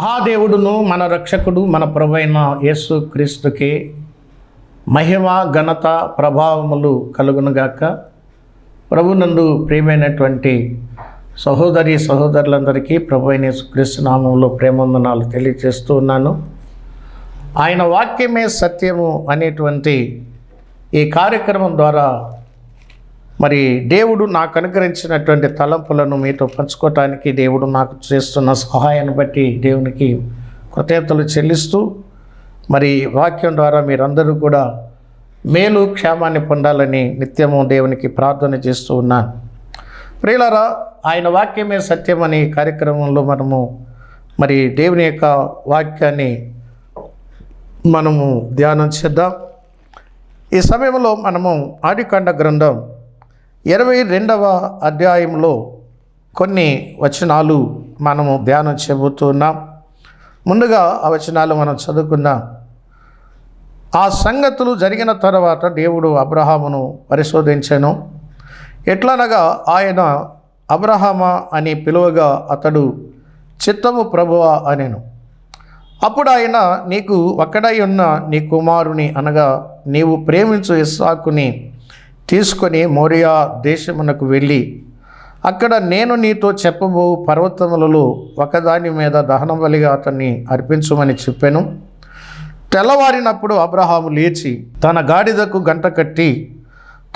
మహాదేవుడును మన రక్షకుడు మన ప్రభైన యేసు క్రీస్తుకి మహిమ ఘనత ప్రభావములు కలుగునుగాక. ప్రభునందు ప్రియమైనటువంటి సహోదరి సహోదరులందరికీ ప్రభు అయిన యేసుక్రీస్తు నామంలో ప్రేమందనాలు తెలియజేస్తూ ఉన్నాను. ఆయన వాక్యమే సత్యము అనేటువంటి ఈ కార్యక్రమం ద్వారా మరి దేవుడు నాకు అనుగ్రహించినటువంటి తలంపులను మీతో పంచుకోవటానికి దేవుడు నాకు చేస్తున్న సహాయాన్ని బట్టి దేవునికి కృతజ్ఞతలు చెల్లిస్తూ మరి వాక్యం ద్వారా మీరందరూ కూడా మేలు క్షేమాన్ని పొందాలని నిత్యము దేవునికి ప్రార్థన చేస్తూ ఉన్నాను ప్రియులారా ఆయన వాక్యమే సత్యం అనే కార్యక్రమంలో మనము మరి దేవుని యొక్క వాక్యాన్ని మనము ధ్యానం చేద్దాం. ఈ సమయంలో మనము ఆదికాండ గ్రంథం ఇరవై రెండవ అధ్యాయంలో కొన్ని వచనాలు మనము ధ్యానం చెబుతున్నాం ముందుగా ఆ వచనాలు మనం చదువుకుందాం. ఆ సంగతులు జరిగిన తర్వాత దేవుడు అబ్రహామును పరిశోధించాను. ఎట్లనగా ఆయన అబ్రహామ అని పిలువగా అతడు చిత్తము ప్రభువ అనేను. అప్పుడు ఆయన నీకు ఒక్కడై ఉన్న నీ కుమారుని అనగా నీవు ప్రేమించు ఇస్సాకుని తీసుకొని మోరియా దేశమునకు వెళ్ళి అక్కడ నేను నీతో చెప్పబో పర్వతములలో ఒకదాని మీద దహనం బలిగా అతన్ని అర్పించమని చెప్పాను. తెల్లవారినప్పుడు అబ్రహాము లేచి తన గాడిదకు గంట కట్టి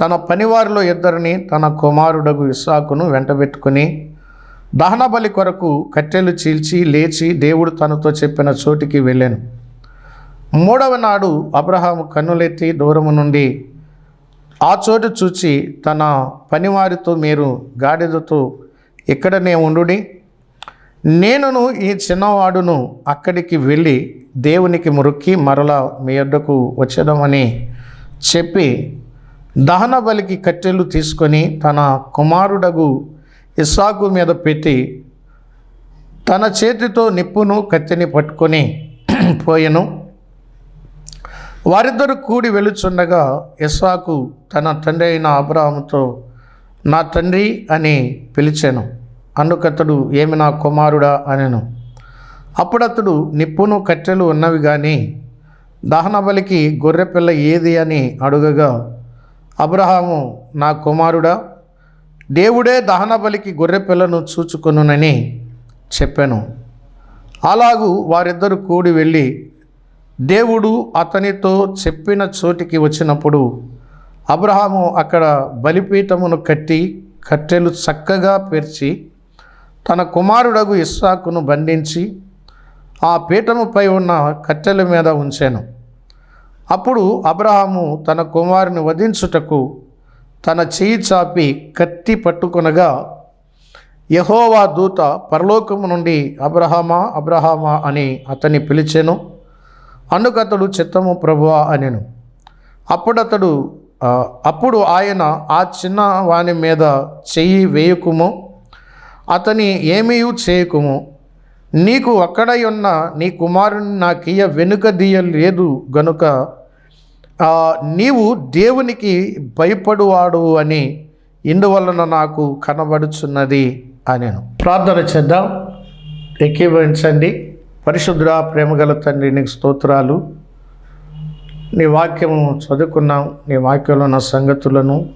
తన పనివారిలో ఇద్దరిని తన కుమారుడగు ఇస్సాకును వెంటబెట్టుకుని దహన బలి కొరకు కట్టెలు చీల్చి లేచి దేవుడు తనతో చెప్పిన చోటికి వెళ్ళాను. మూడవ నాడు అబ్రహాము కన్నులెత్తి దూరము నుండి ఆ చోటు చూచి తన పనివారితో మీరు గాడిదతో ఇక్కడనే ఉండుడి. నేనును ఈ చిన్నవాడును అక్కడికి వెళ్ళి దేవునికి మురుక్కి మరలా మీ యొద్దకు వచ్చేదామని చెప్పి దహన బలికి కట్టెలు తీసుకొని తన కుమారుడగు ఇస్సాకు మీద పెట్టి తన చేతితో నిప్పును కత్తిని పట్టుకొని పోయెను. వారిద్దరు కూడి వెలుచుండగా ఇస్సాకు తన తండ్రి అయిన అబ్రాహాముతో నా తండ్రి అని పిలిచాను అందుకతడు ఏమి నా కుమారుడా అనెను. అప్పుడతడు నిప్పును కట్టెలు ఉన్నవి కానీ దహన బలికి గొర్రెపిల్ల ఏది అని అడుగగా అబ్రహాము నా కుమారుడా దేవుడే దహన బలికి గొర్రెపిల్లను చూచుకొనునని చెప్పాను. అలాగూ వారిద్దరు కూడి వెళ్ళి దేవుడు అతనితో చెప్పిన చోటికి వచ్చినప్పుడు అబ్రహాము అక్కడ బలిపీఠమును కట్టి కట్టెలు చక్కగా పేర్చి తన కుమారుడగు ఇస్సాకును బంధించి ఆ పీఠముపై ఉన్న కట్టెల మీద ఉంచాను. అప్పుడు అబ్రహాము తన కుమారుని వధించుటకు తన చేయి చాపి కత్తి పట్టుకొనగా యహోవా దూత పరలోకము నుండి అబ్రహామా అబ్రహామా అని అతన్ని పిలిచెను. అందుకతడు చిత్తము ప్రభువా అనెను. అప్పుడతడు అప్పుడు ఆయన ఆ చిన్న వాని మీద చెయ్యి వేయకుము అతని ఏమీ చేయకుము. నీకు ఒక్కడై ఉన్న నీ కుమారుని నాకియ్య వెనుక దీయలేదు గనుక నీవు దేవునికి భయపడువాడు అని ఇందువలన నాకు కనబడుచున్నది అనేను. ప్రార్థన చేద్దాం. ఏకీభవించండి. పరిశుద్ధ ప్రేమగల తండ్రి నీకు స్తోత్రాలు. నీ వాక్యము చదువుకున్నాం నీ వాక్యంలో నా సంగతులను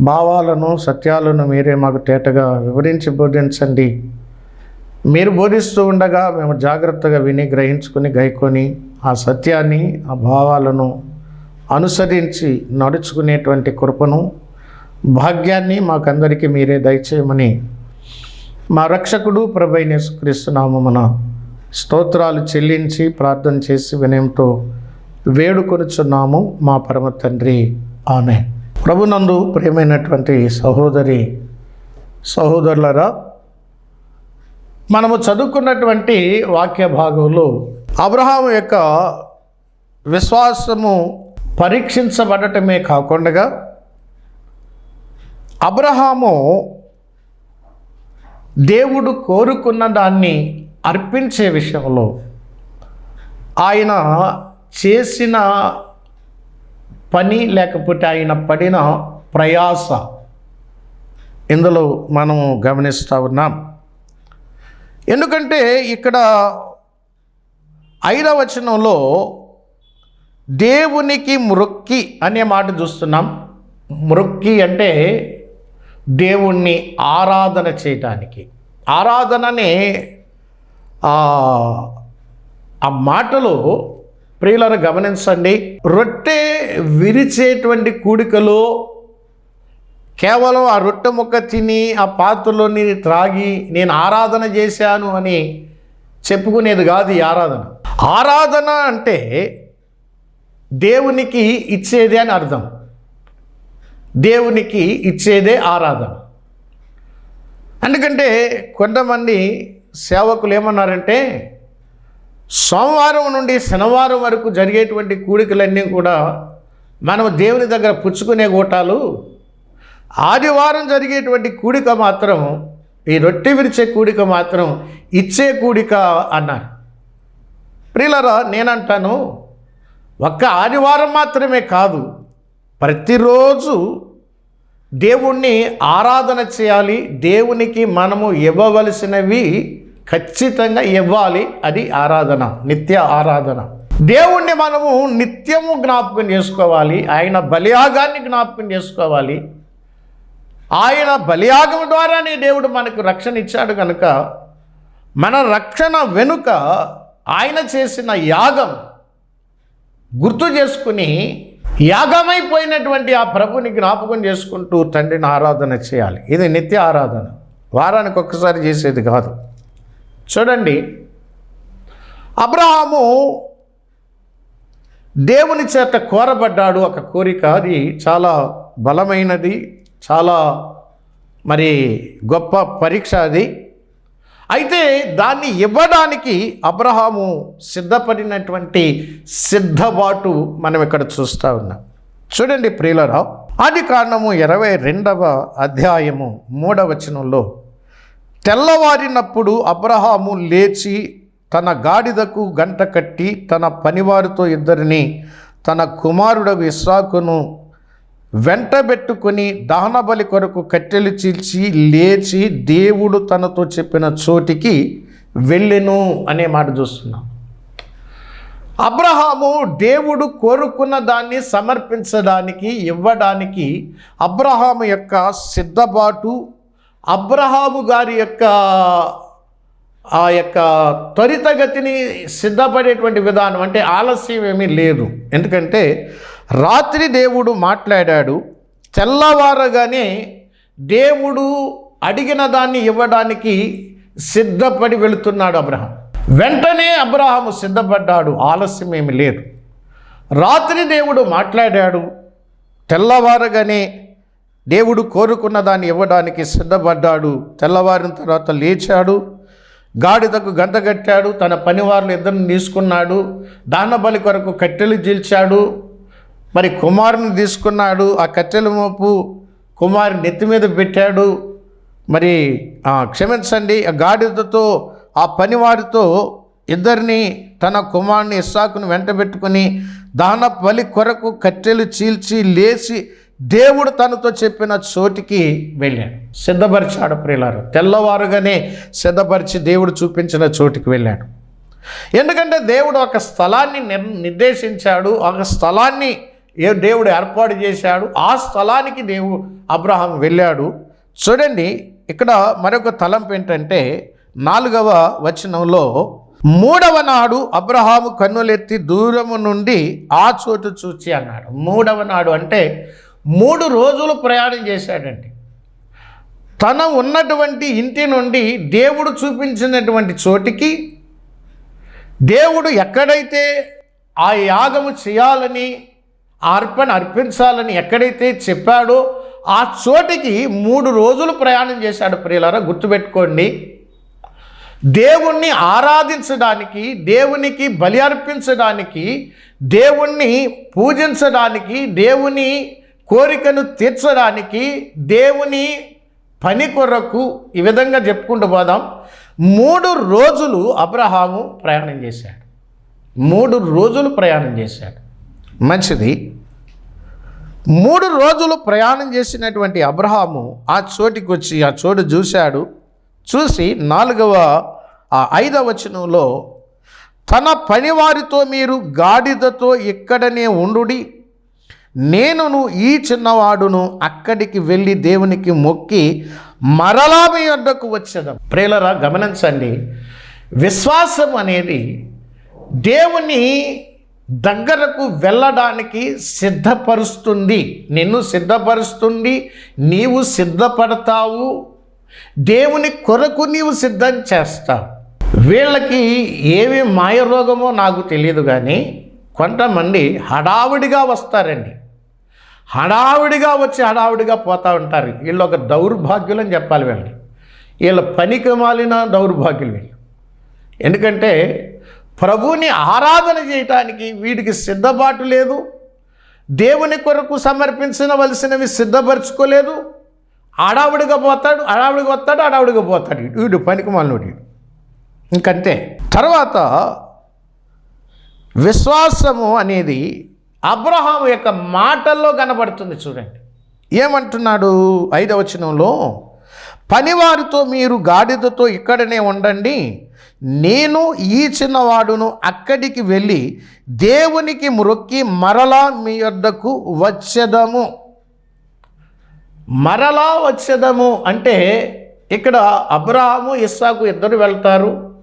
భావాలను సత్యాలను మీరే మాకు తేటగా వివరించి బోధించండి. మీరు బోధిస్తూ ఉండగా మేము జాగ్రత్తగా విని గ్రహించుకొని గైకొని ఆ సత్యాన్ని ఆ భావాలను అనుసరించి నడుచుకునేటువంటి కృపను భాగ్యాన్ని మాకందరికీ మీరే దయచేయమని మా రక్షకుడు ప్రభైన మన స్తోత్రాలు చెల్లించి ప్రార్థన చేసి వినయంతో వేడుకొనుచున్నాము మా పరమ తండ్రి. ఆమె ప్రభునందు ప్రియమైనటువంటి సహోదరి సహోదరులరా మనము చదువుకున్నటువంటి వాక్య భాగంలో అబ్రహాం యొక్క విశ్వాసము పరీక్షించబడటమే కాకుండా అబ్రహాము దేవుడు కోరుకున్న దాన్ని అర్పించే విషయంలో ఆయన చేసిన పని లేకపోతే ఆయన పడిన ప్రయాస ఇందులో మనం గమనిస్తూ ఉన్నాం. ఎందుకంటే ఇక్కడ ఐదవ వచనంలో దేవునికి మృక్కి అనే మాట చూస్తున్నాం. మృక్కి అంటే దేవుణ్ణి ఆరాధన చేయటానికి. ఆరాధననే ఆ మాటలో ప్రియులను గమనించండి రొట్టె విరిచేటువంటి కూడికలో కేవలం ఆ రొట్టె ముక్క తిని ఆ పాత్రలోని త్రాగి నేను ఆరాధన చేశాను అని చెప్పుకునేది కాదు ఈ ఆరాధన. ఆరాధన అంటే దేవునికి ఇచ్చేదే అని అర్థం. దేవునికి ఇచ్చేదే ఆరాధన. ఎందుకంటే కొంతమంది సేవకులు ఏమన్నారంటే సోమవారం నుండి శనివారం వరకు జరిగేటువంటి కూడికలన్నీ కూడా మనం దేవుని దగ్గర పుచ్చుకునే గోటాలు ఆదివారం జరిగేటువంటి కూడిక మాత్రం ఈ రొట్టె విరిచే కూడిక మాత్రం ఇచ్చే కూడిక అన్నారు. ప్రియులరా నేనంటాను ఒక్క ఆదివారం మాత్రమే కాదు ప్రతిరోజు దేవుణ్ణి ఆరాధన చేయాలి దేవునికి మనము ఇవ్వవలసినవి ఖచ్చితంగా ఇవ్వాలి. అది ఆరాధన నిత్య ఆరాధన. దేవుణ్ణి మనము నిత్యము జ్ఞాపకం చేసుకోవాలి. ఆయన బలియాగాన్ని జ్ఞాపకం చేసుకోవాలి. ఆయన బలియాగం ద్వారానే దేవుడు మనకు రక్షణ ఇచ్చాడు కనుక మన రక్షణ వెనుక ఆయన చేసిన యాగం గుర్తు చేసుకుని యాగమైపోయినటువంటి ఆ ప్రభుని జ్ఞాపకం చేసుకుంటూ తండ్రిని ఆరాధన చేయాలి. ఇది నిత్య ఆరాధన. వారానికి ఒక్కసారి చేసేది కాదు. చూడండి. అబ్రహాము దేవుని చేత కోరబడ్డాడు. ఒక కోరిక అది చాలా బలమైనది చాలా మరి గొప్ప పరీక్ష అది. అయితే దాన్ని ఇవ్వడానికి అబ్రహాము సిద్ధపడినటువంటి సిద్ధబాటు మనం ఇక్కడ చూస్తూ ఉన్నాం. చూడండి ప్రియులరావు ఆది కారణము ఇరవై రెండవ అధ్యాయము మూడవచనంలో తెల్లవారినప్పుడు అబ్రహాము లేచి తన గాడిదకు గంట కట్టి తన పనివారితో ఇద్దరిని తన కుమారుడు విశ్రాకును వెంటబెట్టుకుని దహనబలి కొరకు కట్టెలు చీల్చి లేచి దేవుడు తనతో చెప్పిన చోటికి వెళ్ళెను అనే మాట చూస్తున్నాం. అబ్రహాము దేవుడు కోరుకున్న దాన్ని సమర్పించడానికి ఇవ్వడానికి అబ్రహాము యొక్క సిద్ధబాటు అబ్రహాము గారి యొక్క ఆ యొక్క త్వరితగతిని సిద్ధపడేటువంటి విధానం అంటే ఆలస్యం ఏమీ లేదు. ఎందుకంటే రాత్రి దేవుడు మాట్లాడాడు తెల్లవారగానే దేవుడు అడిగిన దాన్ని ఇవ్వడానికి సిద్ధపడి వెళుతున్నాడు అబ్రహం. వెంటనే అబ్రహాము సిద్ధపడ్డాడు ఆలస్యం ఏమి లేదు. రాత్రి దేవుడు మాట్లాడాడు తెల్లవారగానే దేవుడు కోరుకున్న దాన్ని ఇవ్వడానికి సిద్ధపడ్డాడు. తెల్లవారిన తర్వాత లేచాడు గాడిదకు గంట కట్టాడు తన పనివారులు ఇద్దరిని తీసుకున్నాడు దానబలి కొరకు కట్టెలు జీల్చాడు మరి కుమారుని తీసుకున్నాడు ఆ కట్టెల మోపు కుమారు నెత్తి మీద పెట్టాడు. మరి ఆ, క్షమించండి ఆ గాడిదతో ఆ పనివారితో ఇద్దరిని తన కుమారుని ఇస్సాకును వెంట పెట్టుకుని దాన బలి కొరకు కట్టెలు చీల్చి లేచి దేవుడు తనతో చెప్పిన చోటికి వెళ్ళాడు. సిద్ధపరిచాడు ప్రియులారు తెల్లవారుగానే సిద్ధపరిచి దేవుడు చూపించిన చోటికి వెళ్ళాడు. ఎందుకంటే దేవుడు ఒక స్థలాన్ని నిర్ నిర్దేశించాడు ఒక స్థలాన్ని ఏ దేవుడు ఏర్పాటు చేశాడు? ఆ స్థలానికి దేవు అబ్రహాం వెళ్ళాడు. చూడండి ఇక్కడ మరొక తలంపు ఏంటంటే నాలుగవ వచనంలో మూడవ నాడు అబ్రహాము కన్నులెత్తి దూరము నుండి ఆ చోటు చూచి అన్నాడు. మూడవ నాడు అంటే మూడు రోజులు ప్రయాణం చేశాడండి. తన ఉన్నటువంటి ఇంటి నుండి దేవుడు చూపించినటువంటి చోటికి దేవుడు ఎక్కడైతే ఆ యాగము చేయాలని అర్పణ అర్పించాలని ఎక్కడైతే చెప్పాడో ఆ చోటికి మూడు రోజులు ప్రయాణం చేశాడు ప్రియులారా గుర్తుపెట్టుకోండి. దేవుణ్ణి ఆరాధించడానికి దేవునికి బలి అర్పించడానికి దేవుణ్ణి పూజించడానికి దేవుని కోరికను తీర్చడానికి దేవుని పని కొరకు ఈ విధంగా చెప్పుకుంటూ పోదాం. మూడు రోజులు అబ్రహాము ప్రయాణం చేశాడు. మూడు రోజులు ప్రయాణం చేశాడు. మంచిది. మూడు రోజులు ప్రయాణం చేసినటువంటి అబ్రహాము ఆ చోటికి వచ్చి ఆ చోటు చూశాడు. చూసి నాలుగవ ఆ ఐదవ వచనంలో తన పనివారితో మీరు గాడిదతో ఇక్కడనే ఉండుడి. నేనును ఈ చిన్నవాడును అక్కడికి వెళ్ళి దేవునికి మొక్కి మరలా మీ వద్దకు వచ్చేదాం. ప్రేలరా గమనించండి. విశ్వాసం అనేది దేవుని దగ్గరకు వెళ్ళడానికి సిద్ధపరుస్తుంది. నిన్ను సిద్ధపరుస్తుంది. నీవు సిద్ధపడతావు. దేవుని కొరకు నీవు సిద్ధం చేస్తావు. వీళ్ళకి ఏమి మాయరోగమో నాకు తెలియదు కానీ కొంతమంది హడావిడిగా వస్తారండి. హడావిడిగా వచ్చి హడావిడిగా పోతూ ఉంటారు. వీళ్ళు ఒక దౌర్భాగ్యులు అని చెప్పాలి వీళ్ళని. వీళ్ళ పనికి మాలిన దౌర్భాగ్యులు వీళ్ళు. ఎందుకంటే ప్రభుని ఆరాధన చేయటానికి వీడికి సిద్ధపాటు లేదు. దేవుని కొరకు సమర్పించవలసినవి సిద్ధపరచుకోలేదు. ఆడావిడిగా పోతాడు ఆడావిడిగా వస్తాడు అడావుడిగా పోతాడు. వీడు పనికి మాలినోడు ఇంకంతే. తర్వాత విశ్వాసము అనేది అబ్రహాం యొక్క మాటల్లో కనబడుతుంది చూడండి. ఏమంటున్నాడు ఐదవచనంలో పనివారితో మీరు గాడిదతో ఇక్కడనే ఉండండి. నేను ఈ చిన్నవాడును అక్కడికి వెళ్ళి దేవునికి మొక్కి మరలా మీ వద్దకు వచ్చేదము. మరలా వచ్చేదము అంటే ఇక్కడ అబ్రహాము ఇస్సాకు ఇద్దరు వెళ్తారు.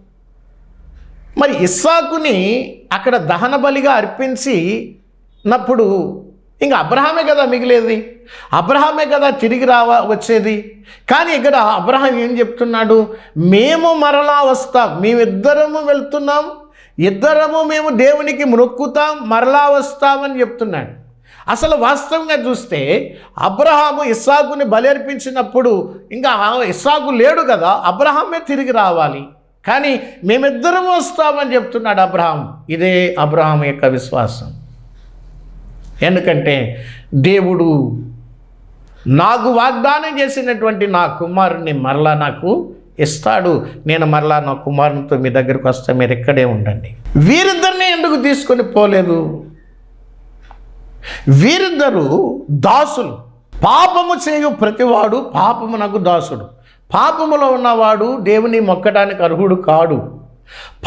మరి ఇస్సాకుని అక్కడ దహన బలిగా అర్పించినప్పుడు ఇంకా అబ్రహామే కదా మిగిలేది. అబ్రహామే కదా తిరిగి రావ వచ్చేది. కానీ ఇక్కడ అబ్రహాం ఏం చెప్తున్నాడు? మేము మరలా వస్తాం. మేమిద్దరము వెళ్తున్నాం. ఇద్దరము మేము దేవునికి మొక్కుతాం. మరలా వస్తామని చెప్తున్నాడు. అసలు వాస్తవంగా చూస్తే అబ్రహాము ఇస్సాకుని బలర్పించినప్పుడు ఇంకా ఇస్సాకు లేడు కదా అబ్రహామే తిరిగి రావాలి. కానీ మేమిద్దరం వస్తామని చెప్తున్నాడు అబ్రహాం. ఇదే అబ్రహాం యొక్క విశ్వాసం. ఎందుకంటే దేవుడు నాకు వాగ్దానం చేసినటువంటి నా కుమారుణ్ణి మరలా నాకు ఇస్తాడు. నేను మరలా నా కుమారునితో మీ దగ్గరకు వస్తే మీరు ఇక్కడే ఉండండి. వీరిద్దరిని ఎందుకు తీసుకొని పోలేదు? వీరిద్దరూ దాసులు. పాపము చేయు ప్రతివాడు పాపమునకు దాసుడు. పాపములో ఉన్నవాడు దేవుని మొక్కడానికి అర్హుడు కాడు.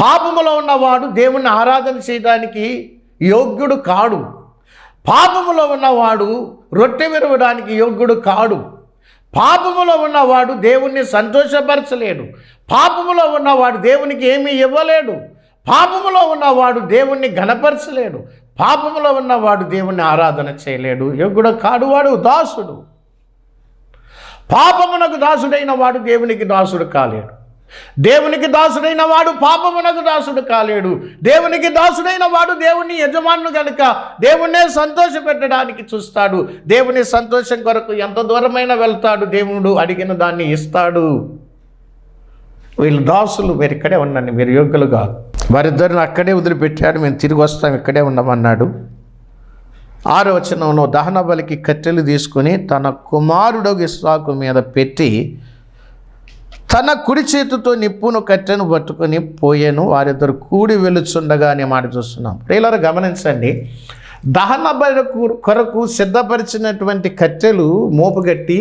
పాపములో ఉన్నవాడు దేవుణ్ణి ఆరాధన చేయడానికి యోగ్యుడు కాడు. పాపములో ఉన్నవాడు రొట్టె విరవడానికి యోగ్యుడు కాడు. పాపములో ఉన్నవాడు దేవుణ్ణి సంతోషపరచలేడు. పాపములో ఉన్నవాడు దేవునికి ఏమీ ఇవ్వలేడు. పాపములో ఉన్నవాడు దేవుణ్ణి ఘనపరచలేడు. పాపములో ఉన్నవాడు దేవుణ్ణి ఆరాధన చేయలేడు. యోగ్యుడు కాడు వాడు దాసుడు. పాపమునకు దాసుడైన వాడు దేవునికి దాసుడు కాలేడు. దేవునికి దాసుడైన వాడు పాపమునకు దాసుడు కాలేడు. దేవునికి దాసుడైన వాడు దేవుని యజమాను కనుక దేవుణ్ణే సంతోష పెట్టడానికి చూస్తాడు. దేవుని సంతోషం కొరకు ఎంత దూరమైన వెళ్తాడు దేవుడు అడిగిన దాన్ని ఇస్తాడు. వీళ్ళు దాసులు మీరు ఇక్కడే ఉండండి మీరు యోగ్యులు కాదు. వారిద్దరిని అక్కడే వదిలిపెట్టాడు మేము తిరిగి వస్తాం ఇక్కడే ఉండమన్నాడు. ఆరో వచనంలో దహన బలికి కట్టెలు తీసుకుని తన కుమారుడు ఇస్సాకు మీద పెట్టి తన కుడి చేతితో నిప్పును కట్టెను పట్టుకొని పోయాను. వారిద్దరు కూడి వెలుచుండగా అనే మాట చూస్తున్నాం. ప్రియులారు గమనించండి. దహన బలి కొరకు సిద్ధపరిచినటువంటి కట్టెలు మోపుగట్టి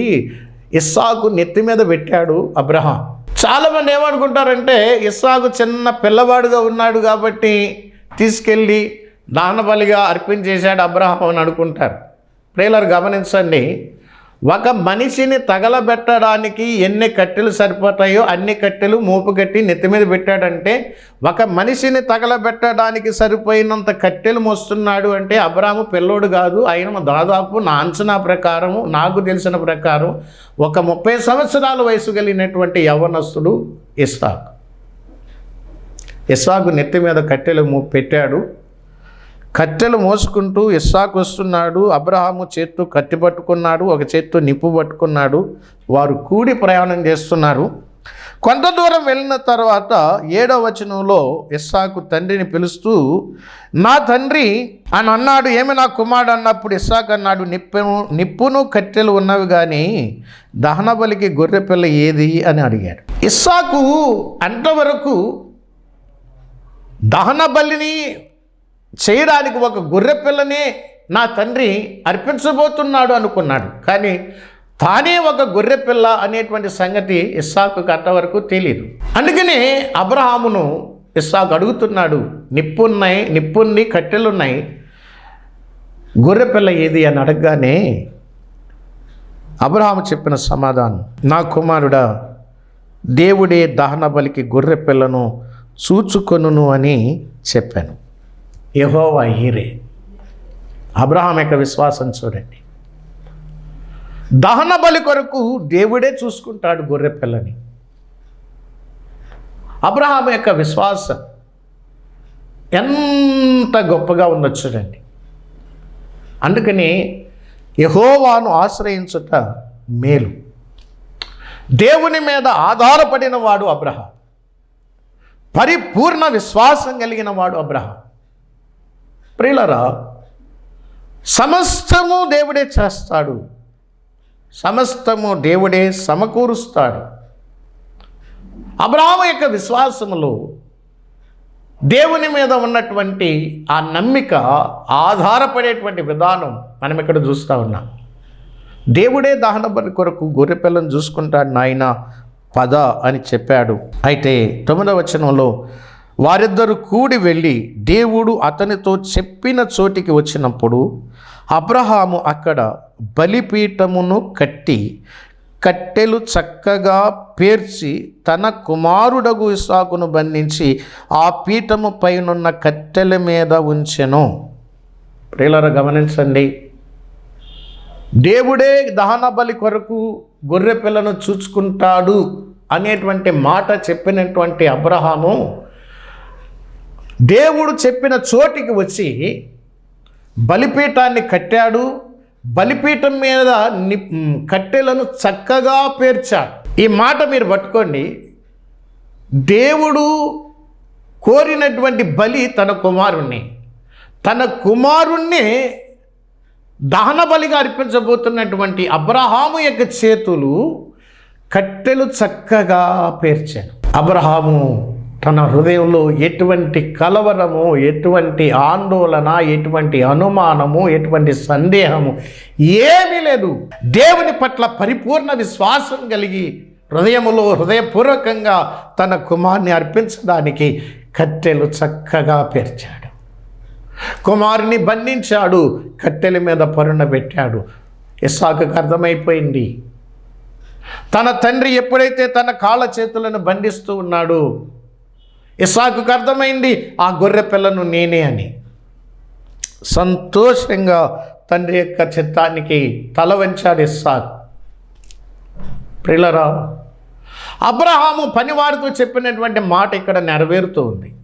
ఇస్సాకు నెత్తి మీద పెట్టాడు అబ్రహాం. చాలామంది ఏమనుకుంటారంటే ఇస్సాకు చిన్న పిల్లవాడుగా ఉన్నాడు కాబట్టి తీసుకెళ్ళి దహన బలిగా అర్పించేశాడు అబ్రహాం అని అనుకుంటారు. ప్రియులారు గమనించండి. ఒక మనిషిని తగలబెట్టడానికి ఎన్ని కట్టెలు సరిపోతాయో అన్ని కట్టెలు మూపు కట్టి నెత్తి మీద పెట్టాడంటే ఒక మనిషిని తగలబెట్టడానికి సరిపోయినంత కట్టెలు మోస్తున్నాడు అంటే అబ్రాము పిల్లోడు కాదు ఆయన దాదాపు నా అంచనా ప్రకారము నాకు తెలిసిన ప్రకారం ఒక ముప్పై సంవత్సరాల వయసు కలిగినటువంటి యవనస్తుడు ఇస్సాక్. ఇస్సాకు నెత్తి మీద కట్టెలు పెట్టాడు. కట్టెలు మోసుకుంటూ ఇస్సాకు వస్తున్నాడు అబ్రహాము చేత్తో కట్టి పట్టుకున్నాడు ఒక చేత్తో నిప్పు పట్టుకున్నాడు వారు కూడి ప్రయాణం చేస్తున్నారు. కొంత దూరం వెళ్ళిన తర్వాత ఏడవ వచనంలో ఇస్సాకు తండ్రిని పిలుస్తూ నా తండ్రి అని అన్నాడు. ఏమి నా కుమారుడు? అన్నప్పుడు ఇస్సాకు అన్నాడు నిప్పును నిప్పును కట్టెలు ఉన్నవి కానీ దహన బలికి గొర్రె పిల్ల ఏది? అని అడిగాడు. ఇస్సాకు అంతవరకు దహన బలిని చేయడానికి ఒక గొర్రె పిల్లనే నా తండ్రి అర్పించబోతున్నాడు అనుకున్నాడు. కానీ తానే ఒక గొర్రె పిల్ల అనేటువంటి సంగతి ఇస్సాకు అంతవరకు తెలియదు అందుకని అబ్రహామును ఇస్సాకు అడుగుతున్నాడు నిప్పున్నాయి నిప్పున్ని కట్టెలున్నాయి. గొర్రె పిల్ల ఏది? అని అడగగానే అబ్రహాము చెప్పిన సమాధానం నా కుమారుడా దేవుడే దహన బలికి గొర్రె పిల్లను చూచుకొనును అని చెప్పాను. యహోవా హీరే. అబ్రహాం యొక్క విశ్వాసం చూడండి. దహన బలి కొరకు దేవుడే చూసుకుంటాడు గొర్రె పిల్లని. అబ్రహాం యొక్క విశ్వాసం ఎంత గొప్పగా ఉందో చూడండి. అందుకని యహోవాను ఆశ్రయించుట మేలు. దేవుని మీద ఆధారపడిన వాడు అబ్రహాం. పరిపూర్ణ విశ్వాసం కలిగిన వాడు అబ్రహాం. ప్రియులరా సమస్తము దేవుడే చేస్తాడు. సమస్తము దేవుడే సమకూరుస్తాడు. అబ్రహాము యొక్క విశ్వాసములో దేవుని మీద ఉన్నటువంటి ఆ నమ్మిక ఆధారపడేటువంటి విధానం మనం ఇక్కడ చూస్తూ ఉన్నాం. దేవుడే దహన బలి కొరకు గొర్రెపిల్లను చూసుకుంటాడు నాయన పద అని చెప్పాడు. అయితే తొమ్మిదవ వచనంలో వారిద్దరు కూడి వెళ్ళి దేవుడు అతనితో చెప్పిన చోటికి వచ్చినప్పుడు అబ్రహాము అక్కడ బలిపీఠమును కట్టి కట్టెలు చక్కగా పేర్చి తన కుమారుడగు ఇసాకును బంధించి ఆ పీఠము పైనున్న కట్టెల మీద ఉంచెను. ప్రియులరా గమనించండి. దేవుడే దహన బలి కొరకు గొర్రె పిల్లను చూచుకుంటాడు అనేటువంటి మాట చెప్పినటువంటి అబ్రహాము దేవుడు చెప్పిన చోటికి వచ్చి బలిపీఠాన్ని కట్టాడు. బలిపీఠం మీద ని కట్టెలను చక్కగా పేర్చాడు. ఈ మాట మీరు పట్టుకోండి. దేవుడు కోరినటువంటి బలి తన కుమారుణ్ణి. తన కుమారుణ్ణి దహన బలిగా అర్పించబోతున్నటువంటి అబ్రహాము యొక్క చేతులు కట్టెలు చక్కగా పేర్చాను అబ్రహాము తన హృదయంలో ఎటువంటి కలవరము ఎటువంటి ఆందోళన ఎటువంటి అనుమానము ఎటువంటి సందేహము ఏమీ లేదు. దేవుని పట్ల పరిపూర్ణ విశ్వాసం కలిగి హృదయములో హృదయపూర్వకంగా తన కుమార్ని అర్పించడానికి కట్టెలు చక్కగా పేర్చాడు. కుమారుని బంధించాడు కట్టెల మీద పరుణ పెట్టాడు. ఇస్సాకుకు అర్థమైపోయింది. తన తండ్రి ఎప్పుడైతే తన కాళ్ళ చేతులను బంధిస్తూ ఉన్నాడో ఇస్సాకుకు అర్థమైంది ఆ గొర్రె పిల్లను నేనే అని. సంతోషంగా తండ్రి యొక్క చిత్తానికి తల వంచాడు ఇస్సాక్. ప్రిలరా అబ్రహాము పనివారితో చెప్పినటువంటి మాట ఇక్కడ నెరవేరుతూ ఉంది.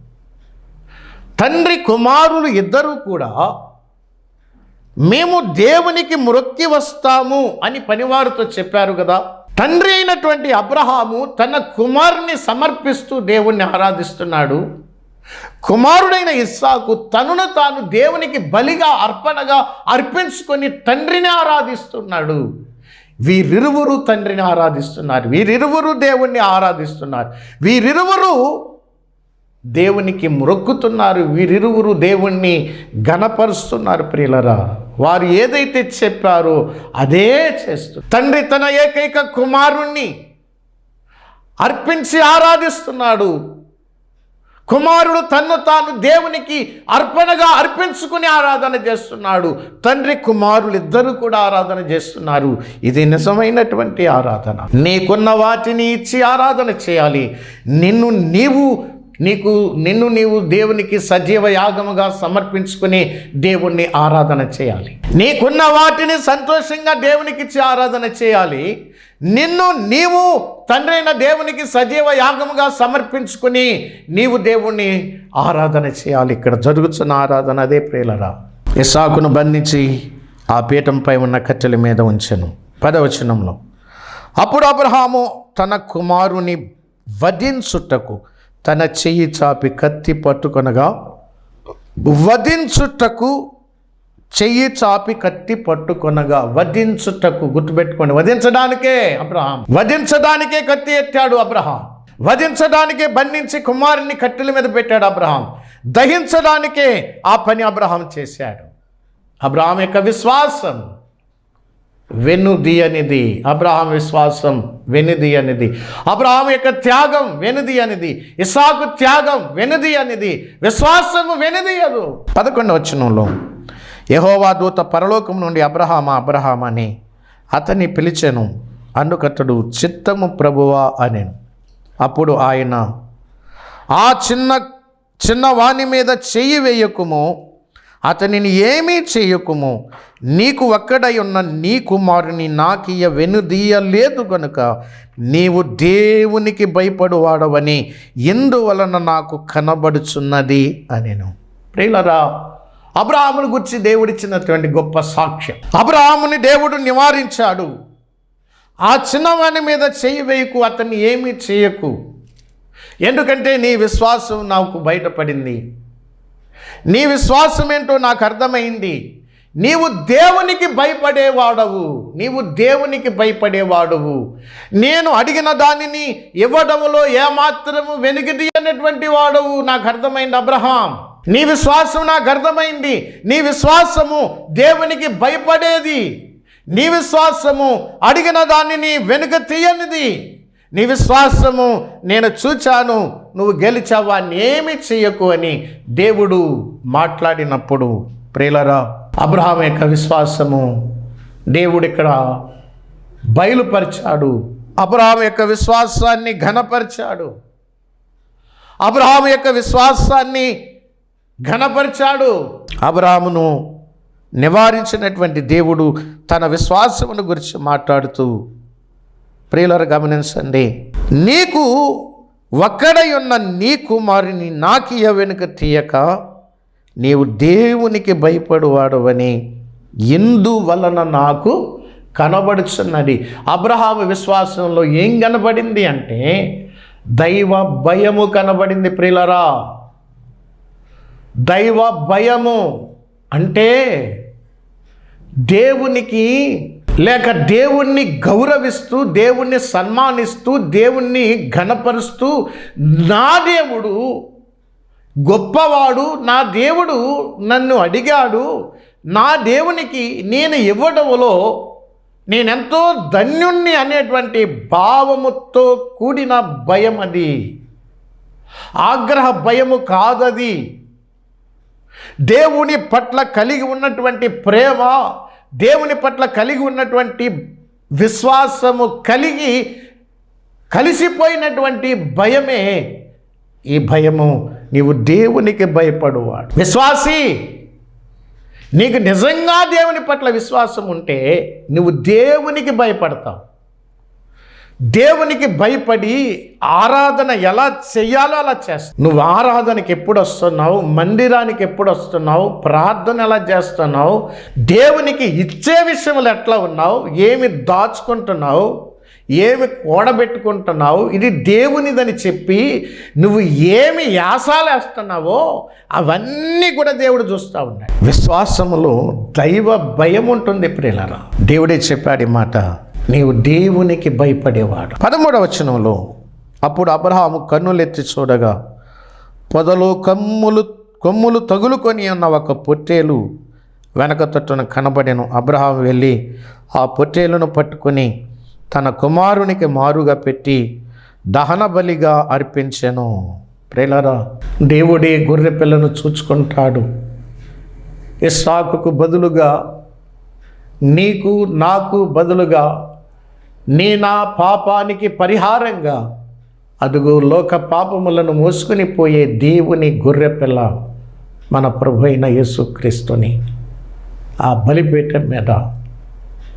తండ్రి కుమారులు ఇద్దరూ కూడా మేము దేవునికి మృక్కి వస్తాము అని పనివారితో చెప్పారు కదా. తండ్రి అయినటువంటి అబ్రహాము తన కుమారుని సమర్పిస్తూ దేవుణ్ణి ఆరాధిస్తున్నాడు. కుమారుడైన ఇస్సాకు తనును తాను దేవునికి బలిగా అర్పణగా అర్పించుకొని తండ్రిని ఆరాధిస్తున్నాడు. వీరిరువురు తండ్రిని ఆరాధిస్తున్నారు. వీరిరువురు దేవుణ్ణి ఆరాధిస్తున్నారు. వీరిరువురు దేవునికి మొక్కుతున్నారు. వీరిరువురు దేవుణ్ణి గణపరుస్తున్నారు ప్రియులరా. వారు ఏదైతే చెప్పారో అదే చేస్తూ తండ్రి తన ఏకైక కుమారుణ్ణి అర్పించి ఆరాధిస్తున్నాడు. కుమారుడు తన్ను తాను దేవునికి అర్పణగా అర్పించుకుని ఆరాధన చేస్తున్నాడు. తండ్రి కుమారులు ఇద్దరు కూడా ఆరాధన చేస్తున్నారు. ఇది నిజమైనటువంటి ఆరాధన. నీకున్న వాటిని ఇచ్చి ఆరాధన చేయాలి. నిన్ను నీవు నీకు నిన్ను నీవు దేవునికి సజీవ యాగముగా సమర్పించుకుని దేవుణ్ణి ఆరాధన చేయాలి. నీకున్న వాటిని సంతోషంగా దేవునికి ఇచ్చి ఆరాధన చేయాలి. నిన్ను నీవు తండ్రైన దేవునికి సజీవ యాగముగా సమర్పించుకుని నీవు దేవుణ్ణి ఆరాధన చేయాలి. ఇక్కడ జరుగుతున్న ఆరాధన అదే ప్రేలరా ఇసాకును బంధించి ఆ పీఠంపై ఉన్న కట్టెల మీద ఉంచెను. పదవచనంలో అప్పుడు అబ్రహాము తన కుమారుని వధించుటకు తన చెయ్యి చాపి కత్తి పట్టుకొనగా వధించుటకు చెయ్యి చాపి కత్తి పట్టుకొనగా వధించుటకు గుర్తుపెట్టుకోండి. వధించడానికే అబ్రహాం. వధించడానికే కత్తి ఎత్తాడు అబ్రహాం. వధించడానికే బంధించి కుమారుని కట్టెల మీద పెట్టాడు అబ్రహాం. దహించడానికే ఆ పని అబ్రహాం చేశాడు. అబ్రహాం యొక్క విశ్వాసం. వెనుదీయనిది. అబ్రహాం విశ్వాసం వెనుదీయనిది అబ్రహాం యొక్క త్యాగం వెనుదీయనిది ఇసాకు త్యాగం వెనుదీయనిది విశ్వాసము వెనుదీయదు పదకొండవ వచనంలో యహోవా దూత పరలోకం నుండి అబ్రహామా అబ్రహాం అని అతన్ని పిలిచెను. అందుకతడు చిత్తము ప్రభువా అని అప్పుడు ఆయన ఆ చిన్న చిన్న వాణి మీద చెయ్యి వేయకుము. అతనిని ఏమీ చేయకుము. నీకు ఒక్కడై ఉన్న నీ కుమారుని నాకియ వెనుదీయలేదు గనుక నీవు దేవునికి భయపడువాడవని ఎందువలన నాకు కనబడుచున్నది అనెను. ప్రియులరా అబ్రాహాముని గురించి దేవుడిచ్చినటువంటి గొప్ప సాక్ష్యం. అబ్రాహాముని దేవుడు నివారించాడు. ఆ చిన్నవాని మీద చెయ్యి వేయకు అతన్ని ఏమీ చేయకు. ఎందుకంటే నీ విశ్వాసం నాకు బయటపడింది. నీ విశ్వాసం ఏంటో నాకు అర్థమైంది. నీవు దేవునికి భయపడేవాడవు. నీవు దేవునికి భయపడేవాడవు. నేను అడిగిన దానిని ఇవ్వడములో ఏమాత్రము వెనుక తీయనటువంటి వాడవు. నాకు అర్థమైంది అబ్రహాం. నీ విశ్వాసం నాకు అర్థమైంది. నీ విశ్వాసము దేవునికి భయపడేది. నీ విశ్వాసము అడిగిన దానిని వెనుక తీయనిది. నీ విశ్వాసము నేను చూచాను నువ్వు గెలిచావా ఏమి చేయకు అని దేవుడు మాట్లాడినప్పుడు ప్రేలరా అబ్రహాం యొక్క విశ్వాసము దేవుడు ఇక్కడ బయలుపరిచాడు. అబ్రహాం యొక్క విశ్వాసాన్ని ఘనపరిచాడు. అబ్రహాం యొక్క విశ్వాసాన్ని ఘనపరిచాడు. అబ్రహామును నివారించినటువంటి దేవుడు తన విశ్వాసమును గురించి మాట్లాడుతూ ప్రియులరు గమనించండి. నీకు ఒక్కడై ఉన్న నీ కుమారుని నాకియ వెనుక తీయక నీవు దేవునికి భయపడువాడవని ఇందువలన నాకు కనబడుచున్నది. అబ్రహాము విశ్వాసంలో ఏం కనబడింది అంటే దైవ భయము కనబడింది ప్రిలరా దైవ భయము అంటే దేవునికి లేక దేవుణ్ణి గౌరవిస్తూ దేవుణ్ణి సన్మానిస్తూ దేవుణ్ణి ఘనపరుస్తూ నా దేవుడు గొప్పవాడు నా దేవుడు నన్ను అడిగాడు నా దేవునికి నేను ఇవ్వడంలో నేనెంతో ధన్యుణ్ణి అనేటువంటి భావముతో కూడిన భయం అది. ఆగ్రహ భయము కాదది. దేవుని పట్ల కలిగి ఉన్నటువంటి ప్రేమ దేవుని పట్ల కలిగి ఉన్నటువంటి విశ్వాసము కలిగి కలిసిపోయినటువంటి భయమే ఈ భయము. నీవు దేవునికి భయపడువాడు. విశ్వాసి నీకు నిజంగా దేవుని పట్ల విశ్వాసం ఉంటే నువ్వు దేవునికి భయపడతావు. దేవునికి భయపడి ఆరాధన ఎలా చేయాలో అలా చేస్తావు నువ్వు ఆరాధనకి ఎప్పుడు వస్తున్నావు? మందిరానికి ఎప్పుడు వస్తున్నావు? ప్రార్థన ఎలా చేస్తున్నావు? దేవునికి ఇచ్చే విషయంలో ఎట్లా ఉన్నావు? ఏమి దాచుకుంటున్నావు? ఏమి కూడబెట్టుకుంటున్నావు? ఇది దేవునిదని చెప్పి నువ్వు ఏమి యాసాలు వేస్తున్నావో అవన్నీ కూడా దేవుడు చూస్తూ ఉన్నాడు. విశ్వాసములో దైవ భయం ఉంటుంది ప్రియులరా దేవుడే చెప్పాడు ఈ మాట. నీవు దేవునికి భయపడేవాడు. పదమూడవ వచనంలో అప్పుడు అబ్రహాము కన్నులెత్తి చూడగా పొదలో కమ్ములు కొమ్ములు తగులుకొని ఉన్న ఒక పొట్టేలు వెనక తట్టున కనబడెను. అబ్రహాం వెళ్ళి ఆ పొట్టేలును పట్టుకొని తన కుమారునికి మారుగా పెట్టి దహన బలిగా అర్పించెను. ప్రేలరా దేవుడే గొర్రె పిల్లను చూచుకుంటాడు. ఇస్సాకుకు బదులుగా నీకు నాకు బదులుగా నీ నా పాపానికి పరిహారంగా. అదుగు లోక పాపములను మోసుకుని పోయే దేవుని గొర్రెపిల్ల మన ప్రభు అయిన యేసుక్రీస్తుని. ఆ బలిపీఠం మీద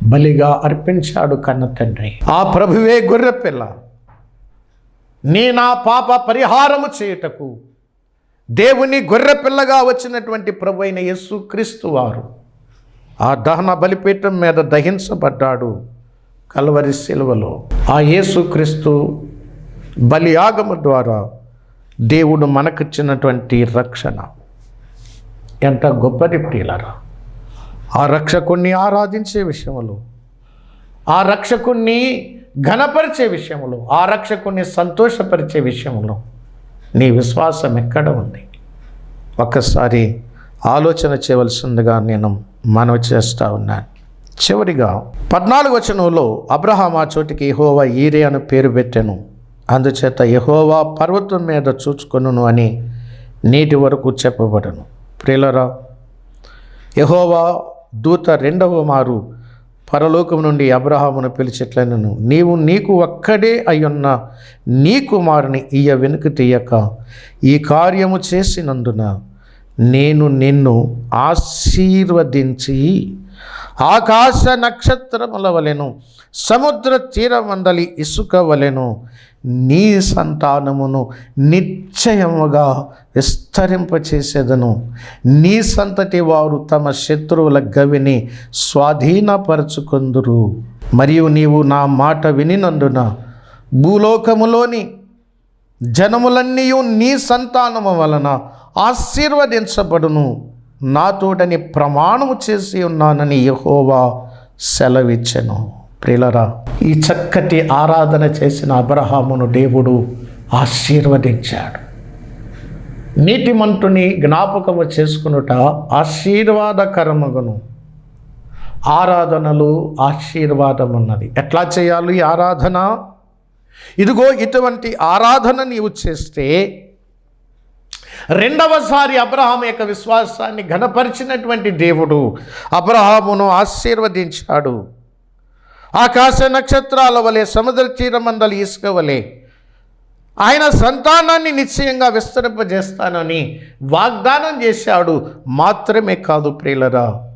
బలిగా అర్పించాడు కన్న తండ్రి. ఆ ప్రభువే గొర్రెపిల్ల. నీ నా పాప పరిహారము చేయుటకు దేవుని గొర్రెపిల్లగా వచ్చినటువంటి ప్రభు అయిన యేసుక్రీస్తు వారు ఆ దహన బలిపీఠం మీద దహించబడ్డాడు. కలవరి శిలువలో ఆ యేసుక్రీస్తు బలియాగము ద్వారా దేవుడు మనకిచ్చినటువంటి రక్షణ. ఎంత గొప్పది ప్రియులరా. ఆ రక్షకుణ్ణి ఆరాధించే విషయంలో ఆ రక్షకుణ్ణి ఘనపరిచే విషయంలో ఆ రక్షకుణ్ణి సంతోషపరిచే విషయంలో నీ విశ్వాసం ఎక్కడ ఉంది? ఒక్కసారి ఆలోచన చేయవలసిందిగా నేను మనవి చేస్తూ ఉన్నాను. చివరిగా పద్నాలుగు వచనంలో అబ్రహాం ఆ చోటికి యెహోవా ఈరే అని పేరు పెట్టాను. అందుచేత ఎహోవా పర్వతం మీద చూచుకొనును అని నేటి వరకు చెప్పబడను. ప్రియులరా ఎహోవా దూత రెండవ మారు పరలోకం నుండి అబ్రహామును పిలిచెట్లనను. నీవు నీకు ఒక్కడే అయ్యున్న నీ కుమారుని ఇయ వెనుక తీయక ఈ కార్యము చేసినందున నేను నిన్ను ఆశీర్వదించి ఆకాశ నక్షత్రముల వలెను సముద్ర తీరమండలి ఇసుక వలెను నీ సంతానమును నిశ్చయముగా విస్తరింపచేసేదను. నీ సంతటి వారు తమ శత్రువుల గవిని స్వాధీనపరచుకుందురు. మరియు నీవు నా మాట వినినందున భూలోకములోని జనములన్నీ నీ సంతానము వలన ఆశీర్వదించబడును. నాతోడని ప్రమాణము చేసి ఉన్నానని యహోవా సెలవిచ్చెను. ప్రిలరా ఈ చక్కటి ఆరాధన చేసిన అబ్రహామును దేవుడు ఆశీర్వదించాడు. నీటిమంతుని జ్ఞాపకము చేసుకునుట ఆశీర్వాదకరముగను. ఆరాధనలు ఆశీర్వాదం ఉన్నది ఎట్లా చేయాలి ఈ ఆరాధన? ఇదిగో ఇటువంటి ఆరాధన నీవు చేస్తే రెండవసారి అబ్రహాం యొక్క విశ్వాసాన్ని ఘనపరిచినటువంటి దేవుడు అబ్రహామును ఆశీర్వదించాడు. ఆకాశ నక్షత్రాల వలె సముద్ర తీరమందలి ఇసుక వలె ఆయన సంతానాన్ని నిశ్చయంగా విస్తరింపజేస్తానని వాగ్దానం చేశాడు. మాత్రమే కాదు ప్రియులరా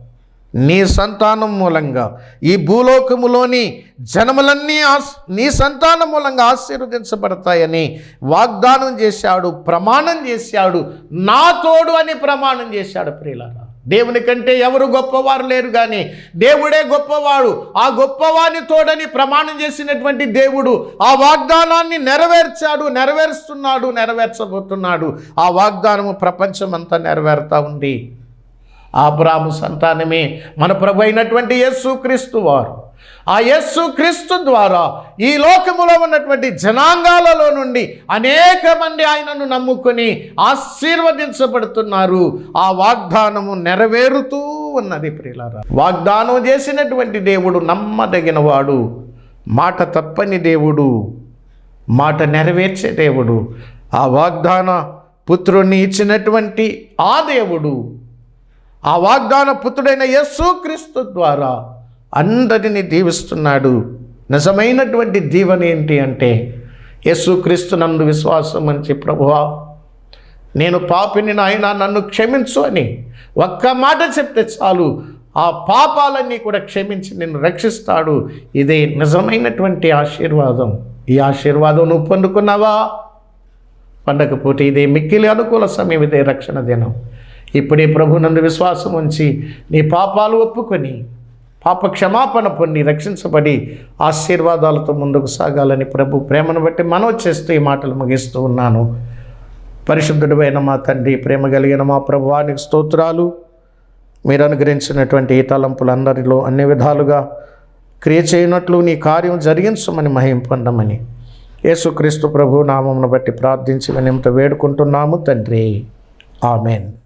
నీ సంతానం మూలంగా ఈ భూలోకములోని జనములన్నీ ఆస్ నీ సంతానం మూలంగా ఆశీర్వదించబడతాయని వాగ్దానం చేశాడు ప్రమాణం చేశాడు నా తోడు అని ప్రమాణం చేశాడు ప్రియులారా. దేవుని కంటే ఎవరు గొప్పవారు లేరు కానీ దేవుడే గొప్పవాడు ఆ గొప్పవాని తోడని ప్రమాణం చేసినటువంటి దేవుడు ఆ వాగ్దానాన్ని నెరవేర్చాడు నెరవేరుస్తున్నాడు నెరవేర్చబోతున్నాడు. ఆ వాగ్దానము ప్రపంచమంతా నెరవేరుతా ఉంది. ఆబ్రాము సంతానమే మన ప్రభు అయినటువంటి యేసుక్రీస్తు వారు. ఆ యేసుక్రీస్తు ద్వారా ఈ లోకములో ఉన్నటువంటి జనాంగాలలో నుండి అనేక మంది ఆయనను నమ్ముకొని ఆశీర్వదించబడుతున్నారు. ఆ వాగ్దానము నెరవేరుతూ ఉన్నది ప్రియులారా. వాగ్దానం చేసినటువంటి దేవుడు నమ్మదగిన వాడు మాట తప్పని దేవుడు మాట నెరవేర్చే దేవుడు ఆ వాగ్దాన పుత్రుణ్ణి ఇచ్చినటువంటి ఆ దేవుడు ఆ వాగ్దాన పుత్రుడైన యేసుక్రీస్తు ద్వారా అందరిని దీవిస్తున్నాడు. నిజమైనటువంటి దీవెన ఏంటి అంటే యేసుక్రీస్తు నందు విశ్వాసం మంచి ప్రభువా నేను పాపిని నాయన నన్ను క్షమించు అని ఒక్క మాట చెప్తే చాలు. ఆ పాపాలన్నీ కూడా క్షమించి నిన్ను రక్షిస్తాడు. ఇదే నిజమైనటువంటి ఆశీర్వాదం. ఈ ఆశీర్వాదం నువ్వు పొందుకున్నావా? పండకపోతే ఇదే మిక్కిలి అనుకూల సమయం ఇదే రక్షణ దినం. ఇప్పుడే ప్రభు నందు విశ్వాసం ఉంచి నీ పాపాలు ఒప్పుకొని పాప క్షమాపణ పొంది రక్షించబడి ఆశీర్వాదాలతో ముందుకు సాగాలని ప్రభు ప్రేమను బట్టి మనవి చేస్తూ ఈ మాటలు ముగిస్తూ ఉన్నాను. పరిశుద్ధుడైన మా తండ్రి ప్రేమ కలిగిన మా ప్రభువానికి స్తోత్రాలు. మీరు అనుగ్రహించినటువంటి ఈ తలంపులందరిలో అన్ని విధాలుగా క్రియ చేయనట్లు నీ కార్యం జరిగించమని మహిం పొందమని యేసుక్రీస్తు ప్రభు నామమును బట్టి ప్రార్థించి వినిమిత వేడుకుంటున్నాము తండ్రి. ఆమెన్.